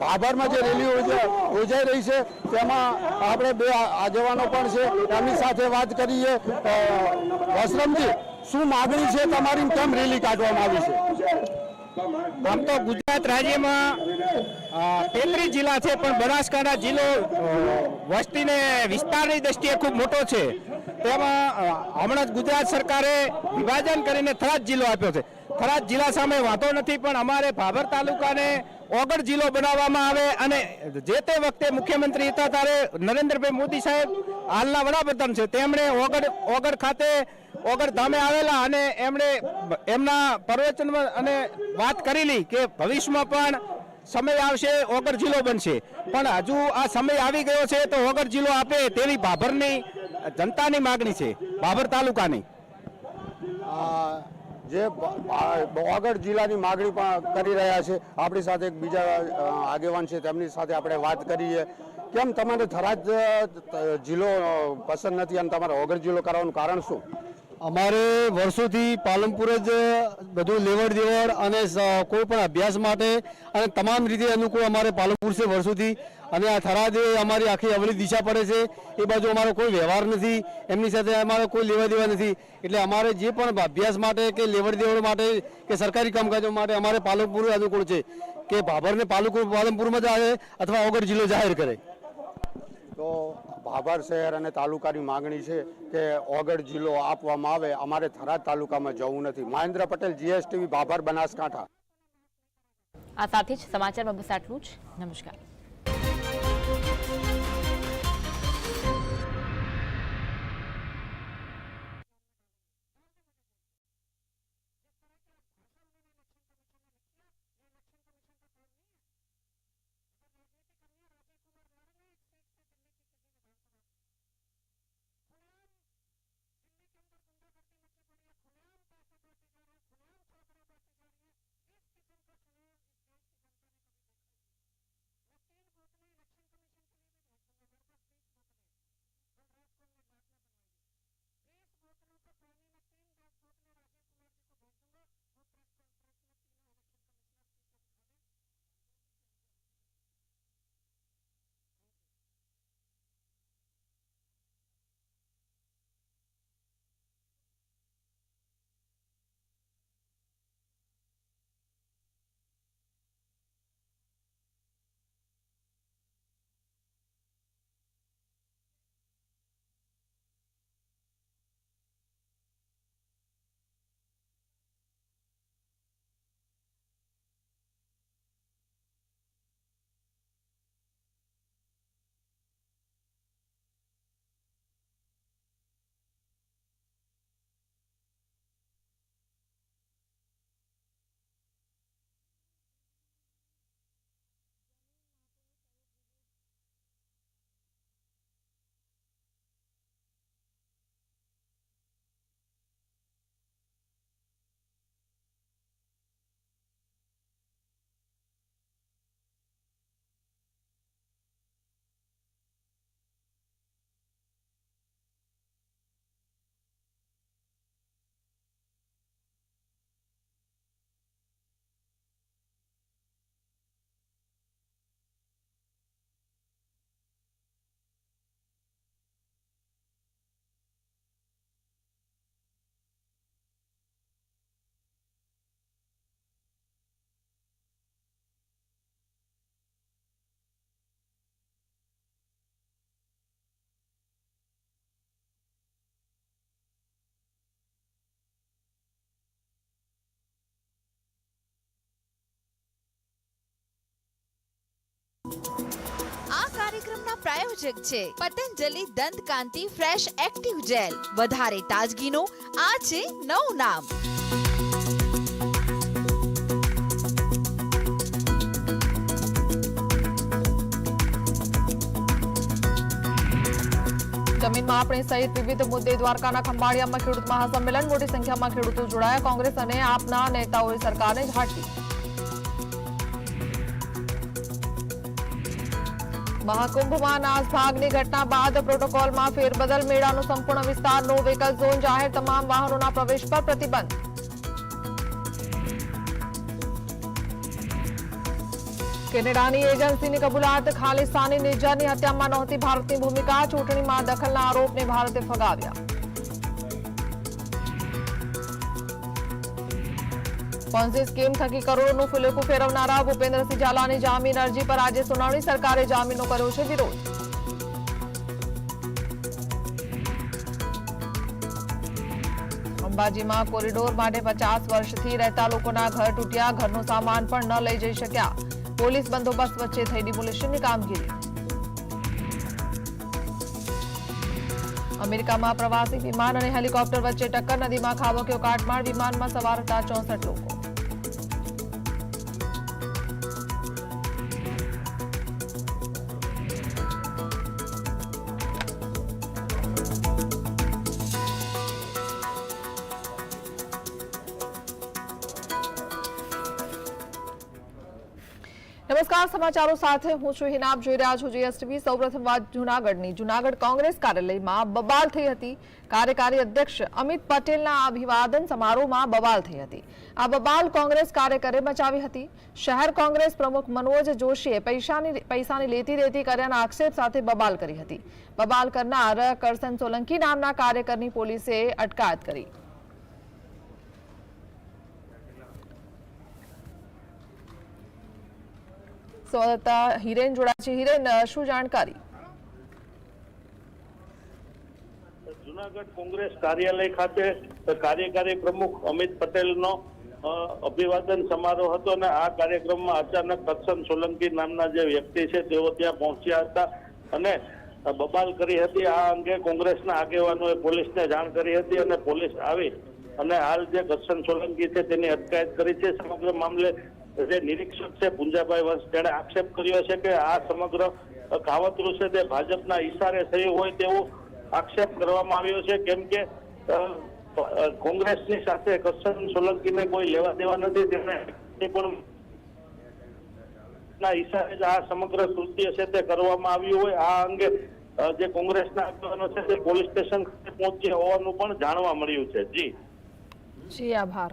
ભાભરમાં જે રેલી યોજા- યોજાઈ રહી છે, તેમાં આપણે બે આગેવાનો પણ છે. એમની સાથે વાત કરીએ. વસરમજી, શું માગણી છે તમારી? કેમ રેલી કાઢવામાં આવી છે? આમ તો ગુજરાત રાજ્યમાં તેત્રીસ જિલ્લા છે, પણ બનાસકાંઠા જિલ્લો વસ્તીને વિસ્તારની દ્રષ્ટિએ ખૂબ મોટો છે. તેમાં હમણાં જ ગુજરાત સરકારે વિભાજન કરીને થરાદ જિલ્લો આપ્યો છે. થરાદ જિલ્લા સામે વાંધો નથી, પણ અમારે ભાભર તાલુકાને ઓગળ જિલ્લો બનાવવામાં આવે અને જે તે વખતે મુખ્યમંત્રી હતા ત્યારે નરેન્દ્રભાઈ મોદી સાહેબ હાલના વડાપ્રધાન છે. તેમણે ઓગળ ઓગળ ખાતે, ઓગળ ધામે આવેલા અને એમણે એમના પ્રવચનમાં અને વાત કરેલી કે ભવિષ્યમાં પણ સમય આવશે, ઓગળ જિલ્લો બનશે. પણ હજુ આ સમય આવી ગયો છે તો ઓગળ જિલ્લો આપે તેવી ભાભરની જનતાની માગણી છે, ભાભર તાલુકાની. જે બ- જિલ્લાની માગણી પણ કરી રહ્યા છે. આપણી સાથે એક બીજા આગેવાન છે. તેમની સાથે આપણે વાત કરીએ. કેમ તમારે થરાદ જિલ્લો પસંદ નથી? અને તમારે ઓગળ જિલ્લો કરવાનું કારણ શું? અમારે વર્ષોથી પાલનપુર જ બધું લેવડ દેવડ અને કોઈ પણ અભ્યાસ માટે અને તમામ રીતે અનુકૂળ અમારે પાલનપુર છે વર્ષોથી. અને આ થરાદ અમારી આખી અવળી દિશા પડે છે. એ બાજુ અમારો કોઈ વ્યવહાર નથી. એમની સાથે અમારો કોઈ લેવા દેવા નથી. એટલે અમારે જે પણ અભ્યાસ માટે કે લેવડ દેવડ માટે કે સરકારી કામકાજો માટે અમારે પાલનપુર અનુકૂળ છે કે ભાભરને પાલનપુર પાલનપુરમાં જ આવે અથવા અવગઢ જિલ્લો જાહેર કરે. તો ભાભર શહેર અને તાલુકાની માગણી છે કે ઓગળ જિલ્લો આપવામાં આવે. અમારે થરાદ તાલુકામાં જવું નથી. મહેન્દ્ર પટેલ, જીએસટીવી ભાભર બનાસકાંઠા. આ સાથે જ સમાચારમાં બસ આટલું જ. નમસ્કાર. આ કાર્યક્રમના પ્રાયોજક છે પતંજલિ દંત ફ્રેશ એક્ટિવ જેલ. વધારે તાજગીનો આ છે નવું નામ. જમીનમાં આપણે સહિત વિવિધ મુદ્દે દ્વારકાના ખંભાળિયામાં ખેડૂત મહાસંમેલન, મોટી સંખ્યામાં ખેડૂતો જોડાયા. કોંગ્રેસ અને આપના નેતાઓએ સરકારને ઝાંકી મહાકુંભમાં નાસભાગની ઘટના બાદ પ્રોટોકોલમાં ફેરબદલ મેળાનો સંપૂર્ણ વિસ્તાર નો વ્હીકલ ઝોન જાહેર તમામ વાહનોના પ્રવેશ પર પ્રતિબંધ. કેનેડાની એજન્સીની કબૂલાત, ખાલિસ્તાની નિજાની હત્યામાં નહોતી ભારતની ભૂમિકા, ચૂંટણીમાં દખલના આરોપને ભારતે ફગાવ્યા. પોન્ઝી સ્કીમ થકી કરોડોનું ફુલેકું ફેરવનારા ભૂપેન્દ્રસિંહ ઝાલાની જામીન અરજી પર આજે સુનાવણી સરકારે જામીનનો કર્યો છે વિરોધ. અંબાજીમાં કોરિડોર માટે પચાસ વર્ષથી રહેતા લોકોના ઘર તૂટ્યા, ઘરનો સામાન પણ ન લઈ જઈ શક્યા. પોલીસ બંદોબસ્ત વચ્ચે થઈ ડિમોલિશનની કામગીરી. અમેરિકામાં પ્રવાસી વિમાન અને હેલિકોપ્ટર વચ્ચે ટક્કર નદીમાં ખાબક્યો કાટમાળ, વિમાનમાં સવાર હતા ચોસઠ લોકો. નમસ્કાર, સમાચારો સાથે હું છું હિનાબ. જોઈ રહ્યા છો જીએસટીવી સૌપ્રથમ વાત જુનાગઢની. જુનાગઢ કોંગ્રેસ કાર્યાલયમાં બબાલ થઈ હતી. કાર્યકારી અધ્યક્ષ અમિત પટેલના અભિવાદન સમારોહમાં બબાલ થઈ હતી. આ બબાલ કોંગ્રેસ કાર્યકરે મચાવી હતી. શહેર કોંગ્રેસ પ્રમુખ મનોજ જોશીએ પૈસાની પૈસાની લેતી દેતી કર્યાના આક્ષેપ સાથે બબાલ કરી હતી. બબાલ કરનાર કરસન સોલંકી નામના કાર્યકરની પોલીસે અટકાયત કરી. સંવાદદાતા હિરેન જોડાય છે. હિરેન શું જાણકારી? જુનાગઢ કોંગ્રેસ કાર્યાલય ખાતે કાર્યકારી પ્રમુખ અમિત પટેલનો અભિવાદન સમારોહ હતો અને આ કાર્યક્રમમાં અચાનક કરશન સોલંકી નામના જે વ્યક્તિ છે, તેઓ ત્યાં પહોંચ્યા હતા અને બબાલ કરી હતી. આ અંગે કોંગ્રેસના આગેવાનોએ પોલીસને જાણ કરી હતી અને પોલીસ આવી અને હાલ જે કરશન સોલંકી છે, તેની અટકાયત કરી છે. સમગ્ર મામલે જે નિરીક્ષક છે પુંજાભાઈ વંશ, તેણે આક્ષેપ કર્યો છે કે આ સમગ્ર કાવતરું છે તે ભાજપના ઈશારે થયું હોય તેવો આક્ષેપ કરવામાં આવ્યો છે. કેમ કે કોંગ્રેસની સાથે કસન સોલંકીને કોઈ લેવા દેવા નથી. તેમણે પણ ના ઈશારે આ સમગ્ર કૃત્ય છે તે કરવામાં આવ્યું હોય. આ અંગે જે કોંગ્રેસના આગેવાનો છે તે પોલીસ સ્ટેશન પહોંચ્યા હોવાનું પણ જાણવા મળ્યું છે. જી. જી, આભાર.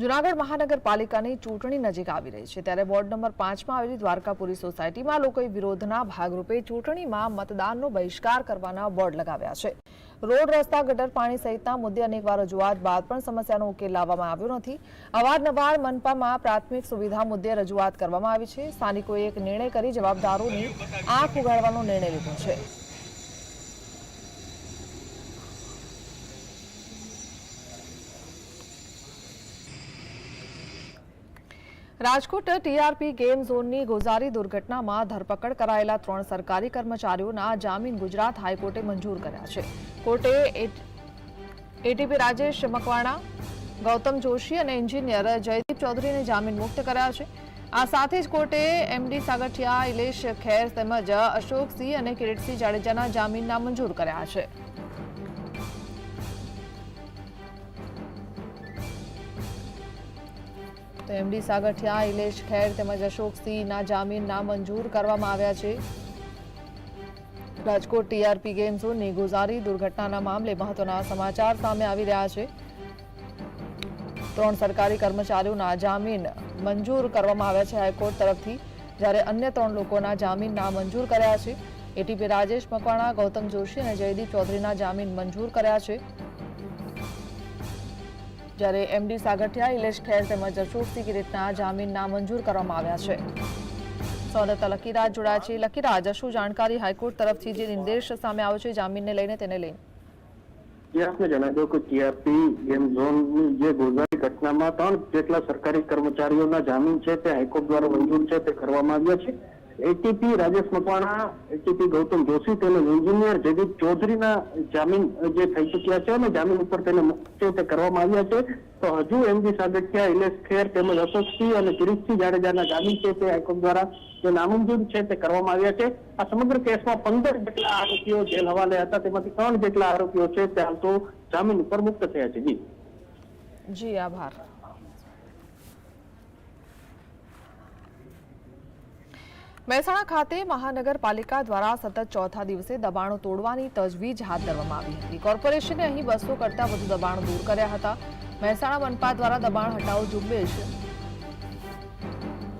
જુનાગઢ મહાનગરપાલિકાની ચૂંટણી નજીક આવી રહી છે. ત્યારે વોર્ડ નંબર પાંચમાં આવેલી દ્વારકાપુરી સોસાયટીમાં લોકોએ વિરોધના ભાગરૂપે ચૂંટણીમાં મતદાનનો બહિષ્કાર કરવાના બોર્ડ લગાવ્યા છે. રોડ, રસ્તા, ગટર, પાણી સહિતના મુદ્દે અનેકવાર રજૂઆત બાદ પણ સમસ્યાનો ઉકેલ લાવવામાં આવ્યો નથી. અવારનવાર મનપામાં પ્રાથમિક સુવિધા મુદ્દે રજૂઆત કરવામાં આવી છે. સ્થાનિકોએ એક નિર્ણય કરી જવાબદારોની આંખ ઉગાડવાનો નિર્ણય લીધો છે. રાજકોટ ટીઆરપી ગેમ ઝોનની ગોઝારી દુર્ઘટનામાં ધરપકડ કરાયેલા ત્રણ સરકારી કર્મચારીઓના જામીન ગુજરાત હાઈકોર્ટે મંજૂર કર્યા છે. કોર્ટે એટીપી રાજેશ મકવાણા, ગૌતમ જોશી અને એન્જિનિયર જયદીપ ચૌધરીને જામીન મુક્ત કર્યા છે. આ સાથે જ કોર્ટે એમડી સાગઠિયા, ઇલેશ ખેર તેમજ અશોકસિંહ અને કિરીટસિંહ જાડેજાના જામીન નામંજૂર કર્યા છે. તો એમડી સાગઠિયા ઇલેશ ખેર તેમજ અશોકસિંહના જામીન નામંજૂર કરવામાં આવ્યા છે. રાજકોટ ટીઆરપી ગેમ ઝોનની ગુજારી દુર્ઘટનાના મામલે મહત્વના સમાચાર સામે આવી રહ્યા છે. ત્રણ સરકારી કર્મચારીઓના જામીન મંજૂર કરવામાં આવ્યા છે હાઈકોર્ટ તરફથી, જ્યારે અન્ય ત્રણ લોકોના જામીન નામંજૂર કર્યા છે. એટીપી રાજેશ મકવાણા, ગૌતમ જોશી અને જયદીપ ચૌધરીના જામીન મંજૂર કર્યા છે. જ્યારે એમડી સાગઠિયા, ઇલેશ ખેર તેમજ અશોકસિંહ કિરીટના જામીન નામંજૂર કરવામાં આવ્યા છે. સંવાદદાતા લકીરાજ જોડાયા છે. લકીરાજ, શું જાણકારી હાઈકોર્ટ તરફથી જે નિર્દેશ સામે આવ્યો છે જામીનને લઈને તેને લઈને? આપને જણાવી કે ટીઆરપી ઘટનામાં ત્રણ જેટલા સરકારી કર્મચારીઓના જામીન છે તે હાઈકોર્ટ દ્વારા મંજૂર છે, તે કરવામાં આવ્યા છે. એટીપી રાજેશ મકવાણા એટીપી ગૌતમ જોશી તેમજ એન્જિનિયર જયદીપ ચૌધરીના જામીન જે થઈ ચુક્યા છે અને જામીન ઉપર તેને મુક્ત કરવામાં આવ્યા છે. તો હજુ એમજી સાગઠિયા ઇલેશ ખેર તેમજ અશોકસિંહ અને કિરીટસિંહ જાડેજાના જામીન છે તે હાઈકોર્ટ દ્વારા જે નામંજૂર છે તે કરવામાં આવ્યા છે. આ સમગ્ર કેસમાં પંદર જેટલા આરોપીઓ જેલ હવાલે હતા, તેમાંથી ત્રણ જેટલા આરોપીઓ છે તે હાલ તો જામીન ઉપર મુક્ત થયા છે. જી. જી, આભાર. મહેસાણા ખાતે મહાનગરપાલિકા દ્વારા સતત ચોથા દિવસે દબાણો તોડવાની તજવીજ હાથ ધરવામાં આવી હતી. કોર્પોરેશને અહીં બસો કરતા વધુ દબાણો દૂર કર્યા હતા. મહેસાણા મનપા દ્વારા દબાણ હટાવો ઝુંબેશ.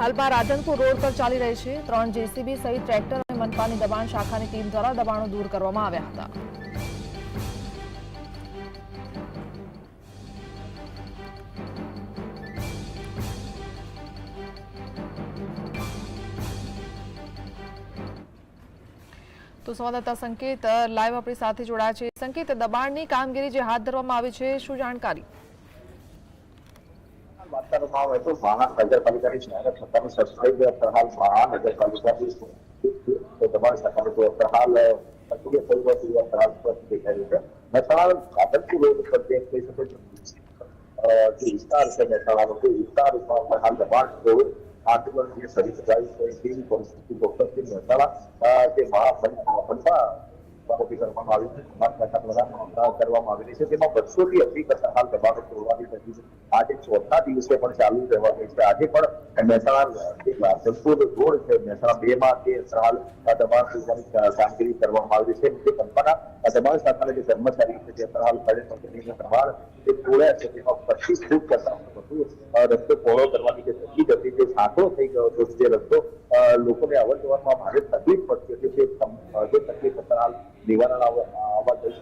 હાલમાં રાધનપુર રોડ પર ચાલી રહી છે. ત્રણ જેસીબી સહિત ટ્રેક્ટર અને મનપાની દબાણ શાખાની ટીમ દ્વારા દબાણો દૂર કરવામાં આવ્યા હતા. તો સંવાદદાતા સંકેત લાઈવ આપણી સાથે જોડાયા છે સંકેત દબાણની કામગીરી જે હાથ ધરવામાં આવી છે શું જાણકારી વાર્તાનો ભાવ હતો મહાનગરપાલિકાની જાહેરાત થતાની સબસ્ક્રાઇબ હાલ મહાનગરપાલિકાની દબાણ શાખાનું હાલ સક્રિય થયું હતું હાલ સ્પષ્ટ દેખાઈ છે મહેસાણા રાધનપુર રોડ ઉપર જે કહી શકો છો જે વિસ્તાર છે મહેસાણાનો તે વિસ્તાર ઉપર હાલ દબાણ આંદોલન જે શરૂ થયું છે તેવી પરિસ્થિતિ ચોક્કસથી મહેસાણા જે મહાપંચા તેમાં વર્ષોથી કરતા હાલ આજે ચોથા દિવસે પણ ચાલુ રહેવા છે. આજે પણ મહેસાણા રોડ છે, મહેસાણા બે માં તે હાલ કરવામાં આવી છે. કલ્પના આ દબાણ શાખાના જે કર્મચારી તે હાલ પડે કંપનીના દબાણ જે તોડ્યા છે. તેમાં પચીસ ફૂટ કરતા હતું રસ્તો પહોળો કરવાની જે તકલીફ હતી, જે સાંકળો થઈ ગયો હતો, જે રસ્તો લોકોને અવર જવરમાં ભારે તકલીફ પડતી હતી તે જે તકલીફ હાલ નિવારણ આવવા જઈ